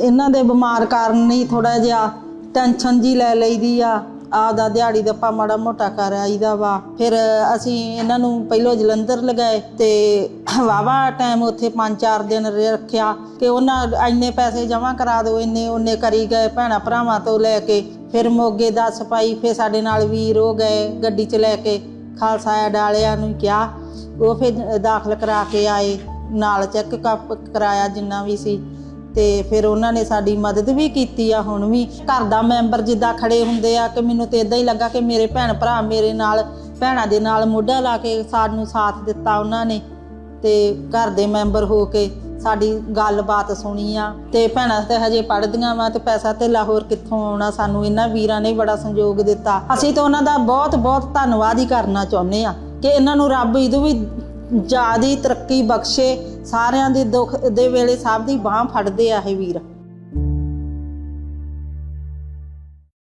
ਇਹਨਾਂ ਦੇ ਬਿਮਾਰ ਕਾਰਨ ਹੀ ਥੋੜਾ ਜਿਹਾ ਟੈਨਸ਼ਨ ਜੀ ਲੈ ਲਈਦੀ ਆ। ਆਪਦਾ ਦਿਹਾੜੀ ਦਾ ਪਾ ਮਾੜਾ ਮੋਟਾ ਕਰ ਆਈਦਾ ਵਾ। ਫਿਰ ਅਸੀਂ ਇਹਨਾਂ ਨੂੰ ਪਹਿਲੋਂ ਜਲੰਧਰ ਲਗਾਏ ਤੇ ਵਾਵਾ ਟਾਈਮ ਉੱਥੇ 5-4 ਦਿਨ ਰੱਖਿਆ ਕਿ ਉਹਨਾਂ ਇੰਨੇ ਪੈਸੇ ਜਮ੍ਹਾਂ ਕਰਾ ਦਿਓ, ਇੰਨੇ ਉਹਨੇ ਕਰੀ ਗਏ ਭੈਣਾ ਭਰਾਵਾਂ ਤੋਂ ਲੈ ਕੇ। ਫਿਰ ਮੋਗੇ ਦੱਸ ਪਾਈ ਫਿਰ ਸਾਡੇ ਨਾਲ ਵੀਰ ਹੋ ਗਏ ਗੱਡੀ 'ਚ ਲੈ ਕੇ। ਖਾਲਸਾ ਡਾਲਿਆਂ ਨੂੰ ਕਿਹਾ। ਉਹ ਫਿਰ ਦਾਖਲ ਕਰਾ ਕੇ ਆਏ। ਨਾਲ ਚੈੱਕ ਕਰਾਇਆ ਜਿੰਨਾ ਵੀ ਸੀ ਤੇ ਫਿਰ ਉਹਨਾਂ ਨੇ ਸਾਡੀ ਮਦਦ ਵੀ ਕੀਤੀ ਆ ਹੁਣ ਵੀ। ਘਰ ਦਾ ਮੈਂਬਰ ਜਿੱਦਾਂ ਖੜੇ ਹੁੰਦੇ ਆ ਕਿ ਮੈਨੂੰ ਤੇ ਇਦਾਂ ਹੀ ਲੱਗਾ ਕਿ ਮੇਰੇ ਭੈਣ ਭਰਾ ਮੇਰੇ ਨਾਲ, ਭੈਣਾਂ ਦੇ ਨਾਲ ਮੋਢਾ ਲਾ ਕੇ ਸਾਨੂੰ ਸਾਥ ਦਿੱਤਾ ਉਹਨਾਂ ਨੇ ਤੇ ਘਰ ਦੇ ਮੈਂਬਰ ਹੋ ਕੇ ਸਾਡੀ ਗੱਲਬਾਤ ਸੁਣੀ ਆ ਤੇ ਭੈਣਾਂ ਤੇ ਹਜੇ ਪੜਦੀਆਂ ਵਾ ਤੇ ਪੈਸਾ ਤੇ ਲਾਹੌਰ ਕਿੱਥੋਂ ਆਉਣਾ ਸਾਨੂੰ ਇਹਨਾਂ ਵੀਰਾਂ ਨੇ ਬੜਾ ਸੰਯੋਗ ਦਿੱਤਾ। ਅਸੀਂ ਤਾਂ ਉਹਨਾਂ ਦਾ ਬਹੁਤ ਬਹੁਤ ਧੰਨਵਾਦ ਹੀ ਕਰਨਾ ਚਾਹੁੰਦੇ ਆ ਕਿ ਇਹਨਾਂ ਨੂੰ ਰੱਬ ਇਹਦੋਂ ਵੀ ਜਿਆਦੀ ਤਰੱਕੀ ਬਖਸ਼ੇ ਸਾਰਿਆਂ ਦੇ ਦੁੱਖ ਦੇ ਵੇਲੇ ਸਭ ਦੀ ਬਾਹ ਫੜਦੇ ਆ ਇਹ ਵੀਰ।